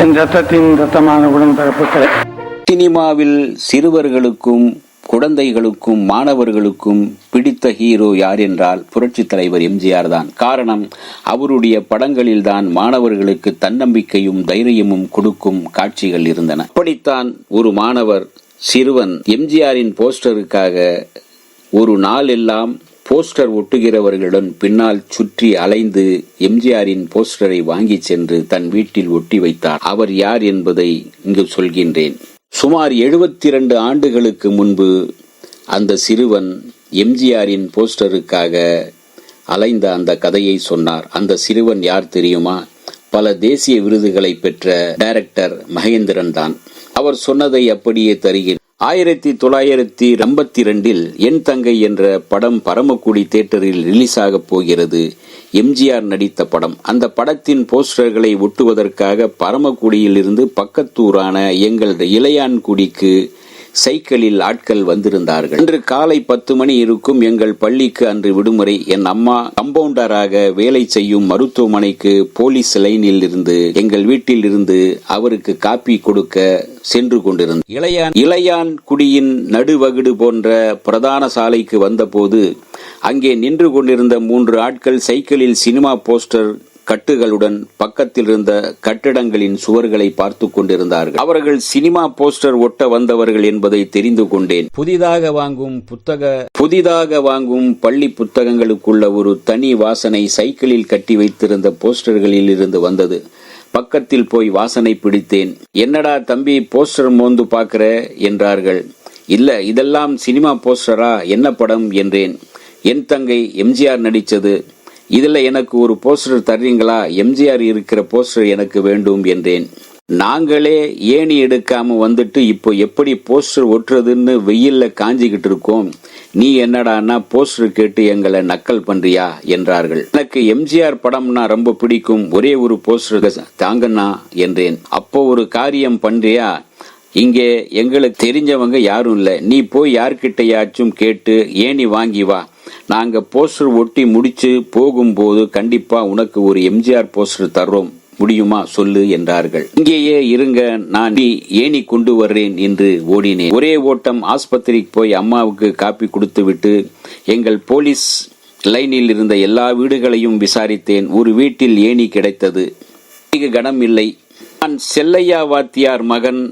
என் ரத்தத்தின் ரத்தமான உடன்பிறப்புகளே சினிமாவில் சிறுவர்களுக்கும் குழந்தைகளுக்கும் மாணவர்களுக்கும் பிடித்த ஹீரோ யார் என்றால் புரட்சித் தலைவர் எம்ஜிஆர் தான். காரணம் அவருடைய படங்களில்தான் மாணவர்களுக்கு தன்னம்பிக்கையும் தைரியமும் கொடுக்கும் காட்சிகள் இருந்தன. அப்படித்தான் ஒரு மாணவர் சிறுவன் எம்ஜிஆரின் போஸ்டருக்காக ஒரு நாள் எல்லாம் போஸ்டர் ஒட்டுகிறவர்களுடன் பின்னால் சுற்றி அலைந்து எம்ஜிஆரின் போஸ்டரை வாங்கிச் சென்று தன் வீட்டில் ஒட்டி வைத்தார். அவர் யார் என்பதை இங்கு சொல்கின்றேன். சுமார் 72 ஆண்டுகளுக்கு முன்பு அந்த சிறுவன் எம்ஜிஆரின் போஸ்டருக்காக அலைந்த அந்த கதையை சொன்னார். அந்த சிறுவன் யார் தெரியுமா? பல தேசிய விருதுகளை பெற்ற டைரக்டர் மகேந்திரன் தான் அவர் சொன்னதை அப்படியே தருகிறேன். ஆயிரத்தி தொள்ளாயிரத்தி ஐம்பத்தி ரெண்டில் என் தங்கை என்ற படம் பரமக்குடி தேட்டரில் ரிலீஸ் ஆகப் போகிறது. எம்ஜிஆர் நடித்த படம். அந்த படத்தின் போஸ்டர்களை ஒட்டுவதற்காக பரமக்குடியில் இருந்து பக்கத்தூரான எங்கள் இளையான்குடிக்கு சைக்கிளில் ஆட்கள் வந்திருந்தார்கள். இன்று காலை பத்து மணி இருக்கும் எங்கள் பள்ளிக்கு அன்று விடுமுறை. என் அம்மா கம்பவுண்டராக வேலை செய்யும் மருத்துவமனைக்கு போலீஸ் லைனில் இருந்து எங்கள் வீட்டில் இருந்து அவருக்கு காப்பி கொடுக்க சென்று கொண்டிருந்த இளையான் இளையான் குடியின் நடுவகுடு போன்ற பிரதான சாலைக்கு வந்தபோது அங்கே நின்று கொண்டிருந்த மூன்று ஆட்கள் சைக்கிளில் சினிமா போஸ்டர் கட்டுகளுடன் பக்கத்தில் இருந்த கட்டிடங்களின் சுவர்களை பார்த்து கொண்டிருந்தார்கள். அவர்கள் சினிமா போஸ்டர் ஒட்ட வந்தவர்கள் என்பதை தெரிந்து கொண்டேன். புதிதாக வாங்கும் புத்தக புதிதாக வாங்கும் பள்ளி புத்தகங்களுக்குள்ள ஒரு தனி வாசனை சைக்கிளில் கட்டி வைத்திருந்த போஸ்டர்களில் இருந்து வந்தது. பக்கத்தில் போய் வாசனை பிடித்தேன். என்னடா தம்பி போஸ்டர் மோந்து பார்க்கிற? என்றார்கள். இல்ல இதெல்லாம் சினிமா போஸ்டரா? என்ன படம்? என்றேன். என் தங்கை எம்ஜிஆர் நடிச்சது இதில் எனக்கு ஒரு போஸ்டர் தர்றீங்களா? எம்ஜிஆர் இருக்கிற போஸ்டர் எனக்கு வேண்டும் என்றேன். நாங்களே ஏணி எடுக்காம வந்துட்டு இப்போ எப்படி போஸ்டர் ஒட்டுறதுன்னு வெயில்ல காஞ்சிக்கிட்டு இருக்கோம். நீ என்னடான்னா போஸ்டர் கேட்டு எங்களை நக்கல் பண்றியா? என்றார்கள். எனக்கு எம்ஜிஆர் படம்னா ரொம்ப பிடிக்கும். ஒரே ஒரு போஸ்டர் தாங்கண்ணா என்றேன். அப்போ ஒரு காரியம் பண்றியா? இங்கே எங்களுக்கு தெரிஞ்சவங்க யாரும் இல்லை. நீ போய் யார்கிட்டயாச்சும் கேட்டு ஏணி வாங்கி வா. நாங்க போஸ்டர் ஒட்டி முடிச்சு போகும்போது கண்டிப்பா உனக்கு ஒரு எம்ஜிஆர் போஸ்டர் தர்றோம். முடியுமா சொல்லு என்றார்கள். இங்கேயே இருங்க நான் நீ ஏணி கொண்டு வர்றேன் என்று ஓடினேன். ஒரே ஓட்டம் ஆஸ்பத்திரிக்கு போய் அம்மாவுக்கு காப்பி கொடுத்துவிட்டு எங்கள் போலீஸ் லைனில் இருந்த எல்லா வீடுகளையும் விசாரித்தேன். ஒரு வீட்டில் ஏணி கிடைத்தது. கனம் இல்லை நான் செல்லையா வாத்தியார் மகன்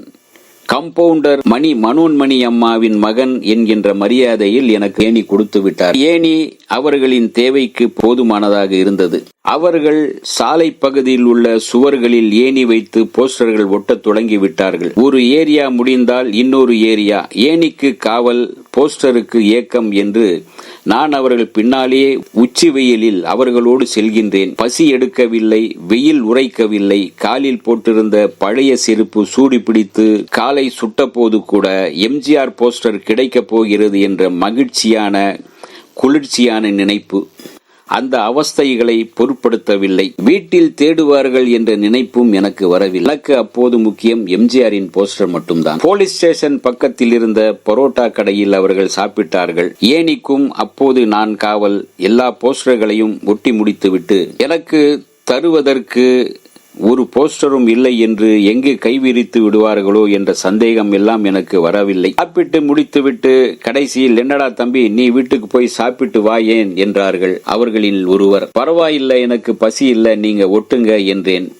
கம்பவுண்டர் மணி மனோன்மணி அம்மாவின் மகன் என்கின்ற மரியாதையில் எனக்கு ஏணி கொடுத்து விட்டார். ஏணி அவர்களின் தேவைக்கு போதுமானதாக இருந்தது. அவர்கள் சாலை பகுதியில் உள்ள சுவர்களில் ஏணி வைத்து போஸ்டர்கள் ஒட்டத் தொடங்கி விட்டார்கள். ஒரு ஏரியா முடிந்தால் இன்னொரு ஏரியா. ஏணிக்கு காவல் போஸ்டருக்கு ஏக்கம் என்று நான் அவர்கள் பின்னாலேயே உச்சி வெயிலில் அவர்களோடு செல்கின்றேன். பசி எடுக்கவில்லை வெயில் உரைக்கவில்லை. காலில் போட்டிருந்த பழைய செருப்பு சூடு பிடித்து காலை சுட்டபோது கூட எம்ஜிஆர் போஸ்டர் கிடைக்கப் போகிறது என்ற மகிழ்ச்சியான குளிர்ச்சியான நினைப்பு. அந்த அவஸ்தைகளை பொருட்படுத்தவில்லை. வீட்டில் தேடுவார்கள் என்ற நினைப்பும் எனக்கு வரவில்லை. எனக்கு அப்போது முக்கியம். எம்ஜிஆரின் போஸ்டர் மட்டும்தான். போலீஸ் ஸ்டேஷன் பக்கத்தில் இருந்த பரோட்டா கடையில் அவர்கள் சாப்பிட்டார்கள். ஏனிக்கும் அப்போது நான் காவல். எல்லா போஸ்டர்களையும் ஒட்டி முடித்துவிட்டு எனக்கு தருவதற்கு ஒரு போஸ்டரும் இல்லை என்று எங்கு கைவிரித்து விடுவார்களோ என்ற சந்தேகம் எல்லாம் எனக்கு வரவில்லை. சாப்பிட்டு முடித்துவிட்டு கடைசியில் என்னடா தம்பி நீ வீட்டுக்கு போய் சாப்பிட்டு வா ஏன்? என்றார்கள் அவர்களில் ஒருவர். பரவாயில்லை எனக்கு பசி இல்லை நீங்க ஒட்டுங்க என்றேன்.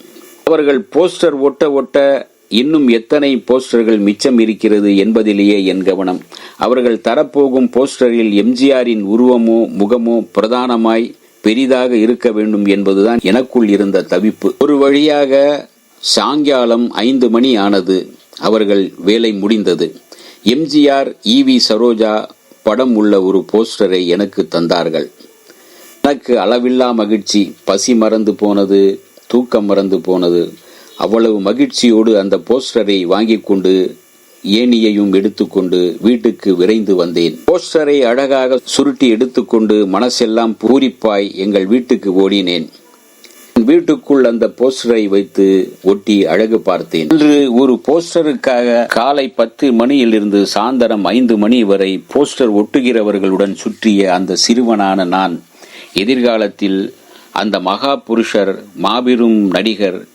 அவர்கள் போஸ்டர் ஒட்ட ஒட்ட இன்னும் எத்தனை போஸ்டர்கள் மிச்சம் இருக்கிறது என்பதிலேயே என் கவனம். அவர்கள் தரப்போகும் போஸ்டரில் எம்ஜிஆரின் உருவமோ முகமோ பிரதானமாய் பெரிதாக இருக்க வேண்டும் என்பதுதான் எனக்குள் இருந்த தவிப்பு. ஒரு வழியாக சாயங்காலம் ஐந்து மணி ஆனது அவர்கள் வேலை முடிந்தது. எம்ஜிஆர் ஈவி சரோஜா படம் உள்ள ஒரு போஸ்டரை எனக்கு தந்தார்கள். எனக்கு அளவில்லா மகிழ்ச்சி. பசி மறந்து போனது தூக்கம் மறந்து போனது. அவ்வளவு மகிழ்ச்சியோடு அந்த போஸ்டரை வாங்கிக் கொண்டு ஏணியையும் எடுத்துக்கொண்டு வீட்டுக்கு விரைந்து வந்தேன். போஸ்டரை அழகாக சுருட்டி எடுத்துக்கொண்டு மனசெல்லாம் பூரிப்பாய் எங்கள் வீட்டுக்கு ஓடினேன். வீட்டுக்குள் அந்த போஸ்டரை வைத்து ஒட்டி அழகு பார்த்தேன். இன்று ஒரு போஸ்டருக்காக காலை பத்து மணியிலிருந்து சாயந்தரம் ஐந்து மணி வரை போஸ்டர் ஒட்டுகிறவர்களுடன் சுற்றிய அந்த சிறுவனான நான் எதிர்காலத்தில் அந்த மகா புருஷர் மாபெரும் நடிகர்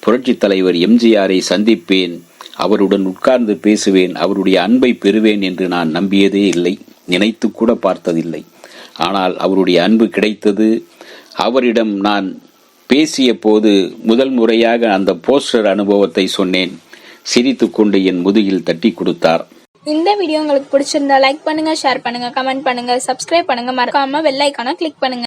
புரட்சித் தலைவர் எம்ஜிஆரை சந்திப்பேன். அவருடன் உட்கார்ந்து பேசுவேன் அவருடைய அன்பை பெறுவேன் என்று நான் நம்பியதே இல்லை நினைத்து கூட பார்த்ததில்லை. ஆனால் அவருடைய அன்பு கிடைத்தது அவரிடம் நான் பேசிய போது முதல் முறையாக அந்த போஸ்டர் அனுபவத்தை சொன்னேன். சிரித்துக்கொண்டு என் முதுகில் தட்டி கொடுத்தார். இந்த வீடியோ உங்களுக்கு பிடிச்சிருந்தா லைக் பண்ணுங்க ஷேர் பண்ணுங்க கமெண்ட் பண்ணுங்க சப்ஸ்கிரைப் பண்ணுங்க. மறக்காம வெள்ளைக்கான கிளிக் பண்ணுங்க.